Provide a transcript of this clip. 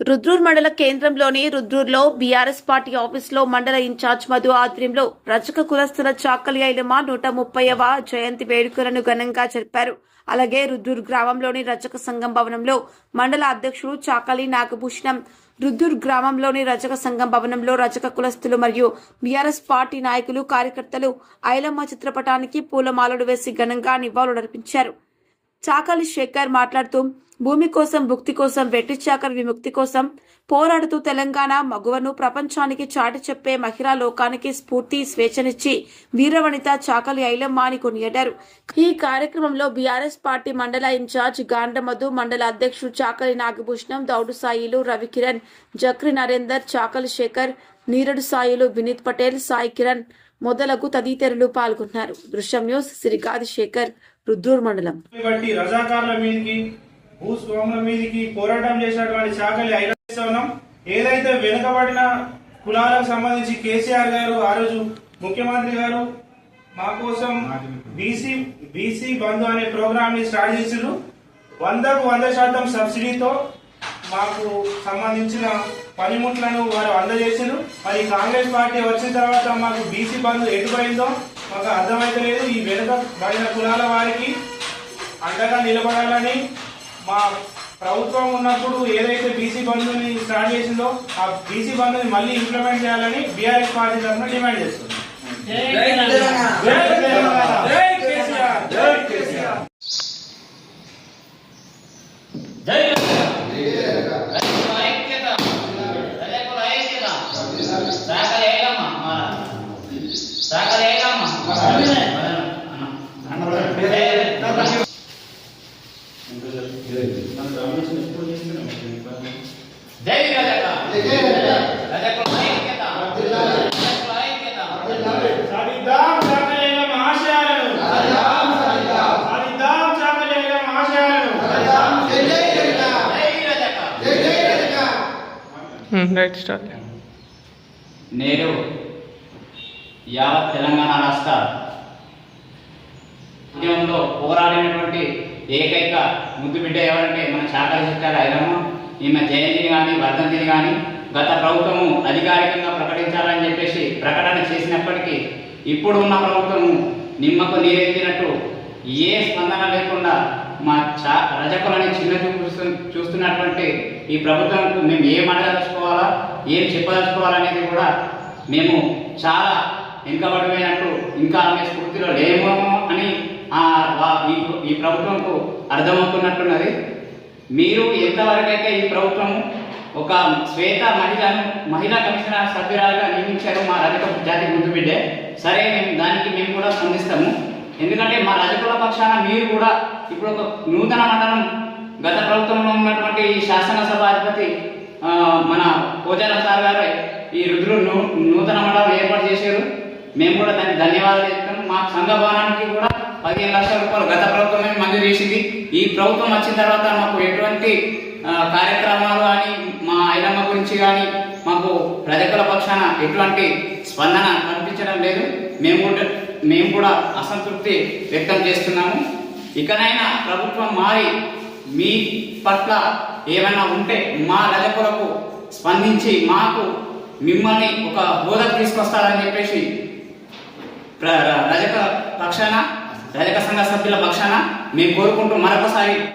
రుద్రూర్ మండల కేంద్రంలోని రుద్రూర్లో BRS party ఆఫీసులో మండల ఇన్ఛార్జ్ మధు ఆధ్వర్యంలో రజక కులస్తుల చాకలి ఐలమ్మ నూట ముప్పైవ జయంతి వేడుకలను ఘనంగా జరిపారు. అలాగే రుద్రూర్ గ్రామంలోని రజక సంఘం భవనంలో మండల అధ్యక్షుడు చాకలి నాగభూషణం రుద్రూర్ గ్రామంలోని రజక సంఘం భవనంలో రజక కులస్తులు మరియు బీఆర్ఎస్ పార్టీ నాయకులు కార్యకర్తలు ఐలమ్మ చిత్రపటానికి పూలమాలలు వేసి ఘనంగా నివాళులర్పించారు. చాకలి శేఖర్ మాట్లాడుతూ భూమి కోసం భుక్తి కోసం వెట్టి చాకలి విముక్తి కోసం పోరాడుతూ తెలంగాణ మగువను ప్రపంచానికి చాటి చెప్పే మహిళా లోకానికి స్ఫూర్తి స్వేచ్ఛనిచ్చి వీరవనిత చాకలి ఐలమ్మ అని కొనియడారు. ఈ కార్యక్రమంలో బీఆర్ఎస్ పార్టీ మండల ఇన్ఛార్జ్ గాండమధు మండల అధ్యక్షుడు చాకలి నాగభూషణం దౌడు సాయిలు రవికిరణ్ జక్రి నరేందర్ చాకలి శేఖర్ నీరడు సాయిలు వినీత్ పటేల్ సాయి కిరణ్ మొదలగు తదితరులు పాల్గొన్నారు. దృశ్యం న్యూస్ సిరిగాది శేఖర్. రుద్దూరు మండలం. బట్టి రజాకారుల మీదకి భూస్వాముల మీదకి పోరాటం చేసినటువంటి శాఖలు ఐరన్ ఉన్నాం ఏదైతే వెనుకబడిన కులాలకు సంబంధించి కేసీఆర్ గారు ఆ రోజు ముఖ్యమంత్రి గారు మా కోసం బీసీ బీసీ బంధు అనే ప్రోగ్రామ్ని స్టార్ట్ చేసారు వందకు వంద శాతం సబ్సిడీతో మాకు సంబంధించిన పనిముట్లను వారు అందజేసారు మరి కాంగ్రెస్ పార్టీ వచ్చిన తర్వాత మాకు బీసీ బంధు ఎటుపోయిందో మాకు అర్థమైతలేదు ఈ వెనుకబడిన కులాల వారికి అండగా నిలబడాలని మా ప్రభుత్వం ఉన్నప్పుడు ఏదైతే బీసీ బంధుని స్టార్ట్ చేసిందో ఆ బీసీ బంధుని మళ్ళీ ఇంప్లిమెంట్ చేయాలని బీఆర్ఎస్ పార్టీ తరఫున డిమాండ్ చేస్తుంది రైట్ స్టార్ట్. నేడు యావత్ తెలంగాణ రాష్ట్ర ఉద్యమంలో పోరాడినటువంటి ఏకైక ముద్దు బిడ్డ ఎవరంటే మన శాఖల శిక్షాల ఐరమ్మ. ఈమె జయంతిని కానీ వర్ధంతిని కానీ గత ప్రభుత్వము అధికారికంగా ప్రకటించాలని చెప్పేసి ప్రకటన చేసినప్పటికీ ఇప్పుడు ఉన్న ప్రభుత్వము నిమ్మకు నీరెత్తినట్టు ఏ స్పందన లేకుండా మా చా రజకులని చిన్న చూపు చూస్తు- చూస్తున్నటువంటి ఈ ప్రభుత్వంకు మేము ఏం అడగదలుచుకోవాలా ఏం చెప్పదలుచుకోవాలనేది కూడా మేము చాలా వెనుకబడిపోయినట్టు ఇంకా ఆమె స్ఫూర్తిలో లేమో అని ఈ ప్రభుత్వంకు అర్థమవుతున్నట్టున్నది. మీరు ఎంతవరకైతే ఈ ప్రభుత్వం ఒక శ్వేత మహిళను మహిళా కమిషనర్ సభ్యురాలుగా నియమించారు మా రజక జాతి ముందు బిడ్డే సరే మేము దానికి మేము కూడా స్పందిస్తాము. ఎందుకంటే మా రజకుల పక్షాన మీరు కూడా ఇప్పుడు ఒక నూతన మండలం గత ప్రభుత్వంలో ఉన్నటువంటి ఈ శాసనసభ అధిపతి మన పోజాల సార్ గారు ఈ రుద్రు నూ- నూతన మండలం ఏర్పాటు చేశారు. మేము కూడా దానికి ధన్యవాదాలు చెప్తాము మా సంఘ భవనానికి కూడా పదిహేను లక్షల రూపాయలు గత ప్రభుత్వమే మంజూరు చేసింది? ఈ ప్రభుత్వం వచ్చిన తర్వాత మాకు ఎటువంటి కార్యక్రమాలు కానీ మా ఐలమ్మ గురించి కానీ మాకు రజకుల పక్షాన ఎటువంటి స్పందన కనిపించడం లేదు. మేము కూడా మేము కూడా అసంతృప్తి వ్యక్తం చేస్తున్నాము. ఇకనైనా ప్రభుత్వం మారి మీ పట్ల ఏమైనా ఉంటే మా రజకులకు స్పందించి మాకు మిమ్మల్ని ఒక హోదాకు తీసుకొస్తారని చెప్పేసి ప్ర- రజక పక్షాన రజక సంఘ సభ్యుల పక్షాన మేము కోరుకుంటూ మరొకసారి